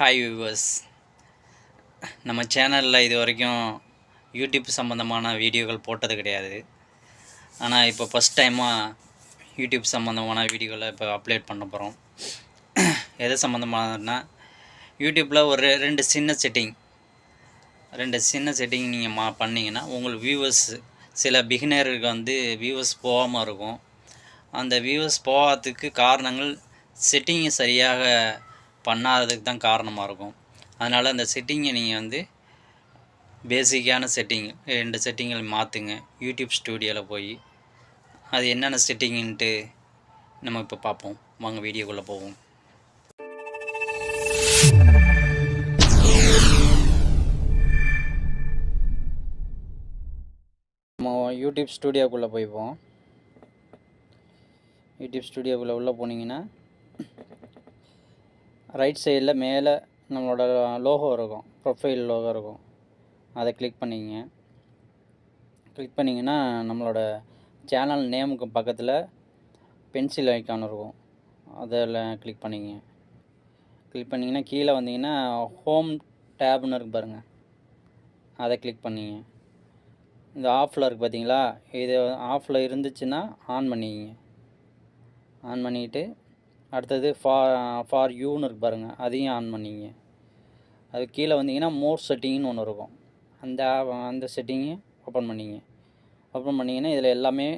Hi viewers நம்ம சேனலில் இது வரைக்கும் யூடியூப் சம்மந்தமான வீடியோக்கள் போட்டது கிடையாது. ஆனால் இப்போ ஃபஸ்ட் டைமாக யூடியூப் சம்மந்தமான வீடியோகளை இப்போ அப்லோட் பண்ண போகிறோம் எது சம்மந்தமானதுன்னா யூடியூப்பில் ஒரு ரெண்டு சின்ன செட்டிங் ரெண்டு சின்ன செட்டிங் நீங்கள் மா பண்ணிங்கன்னா உங்களுக்கு வியூவர்ஸ் சில பிகினருக்கு வந்து வியூவர்ஸ் போகாமல் இருக்கும். அந்த வியூவர்ஸ் போகாததுக்கு காரணங்கள் செட்டிங்கை சரியாக பண்ணாததுக்கு தான் காரணமாக இருக்கும். அதனால் அந்த செட்டிங்கை நீங்கள் வந்து பேசிக்கான செட்டிங் ரெண்டு செட்டிங்களை மாற்றுங்க யூடியூப் ஸ்டூடியோவில் போய் அது என்னென்ன செட்டிங்ன்ட்டு நம்ம இப்போ பார்ப்போம் வாங்க வீடியோக்குள்ளே போவோம். நம்ம யூடியூப் ஸ்டூடியோக்குள்ளே போய்ப்போம். யூடியூப் ஸ்டூடியோக்குள்ளே உள்ளே போனீங்கன்னா ரைட் சைடில் மேலே நம்மளோட லோகோ இருக்கும். ப்ரொஃபைல் லோகோ இருக்கும். அதை கிளிக் பண்ணிங்க. கிளிக் பண்ணிங்கன்னா நம்மளோட சேனல் நேமுக்கு பக்கத்தில் பென்சில் ஐக்கான் இருக்கும். அதில் கிளிக் பண்ணிங்க. கிளிக் பண்ணிங்கன்னா கீழே வந்தீங்கன்னா ஹோம் டேப்னு இருக்கு பாருங்கள் அதை கிளிக் பண்ணிங்க. இந்த ஆஃபில் இருக்குது பார்த்தீங்களா இது ஆஃபில் இருந்துச்சுன்னா ஆன் பண்ணிக்கிங்க ஆன் பண்ணிக்கிட்டு அடுத்தது ஃபார் ஃபார் யூன்னு இருக்கு பாருங்கள் அதையும் ஆன் பண்ணிங்க. அது கீழே வந்தீங்கன்னா மோர் செட்டிங்னு ஒன்று இருக்கும். அந்த அந்த செட்டிங்கை ஓப்பன் பண்ணிங்க. ஓப்பன் பண்ணிங்கன்னா இதில் எல்லாமே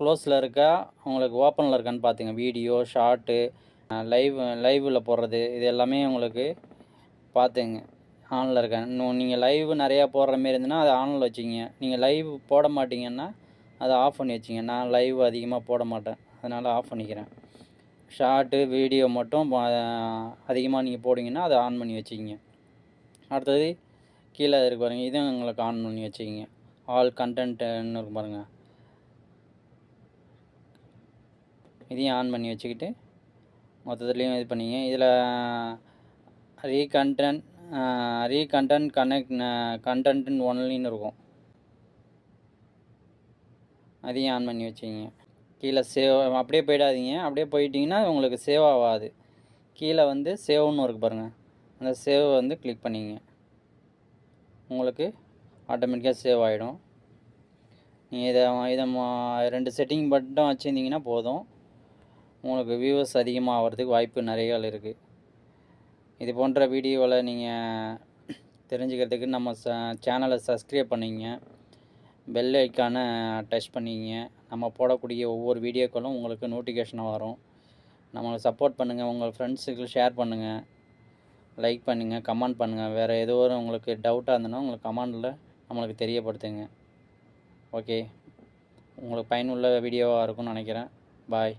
க்ளோஸில் இருக்கா உங்களுக்கு ஓப்பனில் இருக்கான்னு பார்த்துங்க வீடியோ ஷார்ட்டு லைவ் லைவில் போடுறது இது எல்லாமே உங்களுக்கு பார்த்துங்க ஆனில் இருக்கேன் இன்னும் நீங்கள் லைவ் நிறையா போடுற மாரி இருந்ததுன்னா அதை ஆனில் வச்சுக்கிங்க. நீங்கள் லைவ் போட மாட்டீங்கன்னா அதை ஆஃப் பண்ணி வச்சுங்க நான் லைவ் அதிகமாக போட மாட்டேன். அதனால் ஆஃப் பண்ணிக்கிறேன். ஷார்ட்டு வீடியோ மட்டும் அதிகமாக நீங்கள் போடிங்கன்னா அதை ஆன் பண்ணி வச்சுக்கிங்க. அடுத்தது கீழே இருக்கு பாருங்கள் இதுவும் உங்களுக்கு ஆன் பண்ணி வச்சுக்கிங்க. ஆல் கண்டென்ட்டுன்னு இருக்கு பாருங்கள் இதையும் ஆன் பண்ணி வச்சுக்கிட்டு மொத்தத்துலேயும் இது பண்ணிங்க. இதில் ரீகண்டென்ட் ரீகண்டன்ட் கனெக்ட் கண்டென்ட்னு ஒன்லின்னு இருக்கும். அதையும் ஆன் பண்ணி வச்சுக்கிங்க. கீழே சேவ் அப்படியே போயிடாதீங்க. அப்படியே போயிட்டிங்கன்னா உங்களுக்கு சேவ் ஆகாது. கீழே வந்து சேவ்னு இருக்குது பாருங்கள் அந்த சேவ் வந்து கிளிக் பண்ணிங்க. உங்களுக்கு ஆட்டோமேட்டிக்காக சேவ் ஆகிடும் நீங்கள் இதை இதை ரெண்டு செட்டிங் மட்டும் வச்சுருந்தீங்கன்னா போதும். உங்களுக்கு வியூவர்ஸ் அதிகமாக ஆகிறதுக்கு வாய்ப்பு நிறைய இருக்குது இது போன்ற வீடியோவில் நீங்கள் தெரிஞ்சுக்கிறதுக்கு நம்ம ச சேனலை சப்ஸ்கிரைப் பண்ணிங்க. பெல் ஐக்கானை டச் பண்ணிங்க. நம்ம போடக்கூடிய ஒவ்வொரு வீடியோக்களும் உங்களுக்கு நோட்டிஃபிகேஷனாக வரும். நம்மளை சப்போர்ட் பண்ணுங்கள் உங்கள் ஃப்ரெண்ட்ஸுக்கு ஷேர் பண்ணுங்கள் லைக் பண்ணுங்கள் கமெண்ட் பண்ணுங்கள் வேறு ஏதோ ஒரு உங்களுக்கு டவுட்டாக இருந்ததுன்னா உங்களுக்கு கமெண்டில் நம்மளுக்கு தெரியப்படுத்துங்க. ஓகே உங்களுக்கு பயனுள்ள வீடியோவாக இருக்கும்னு நினைக்கிறேன். பாய்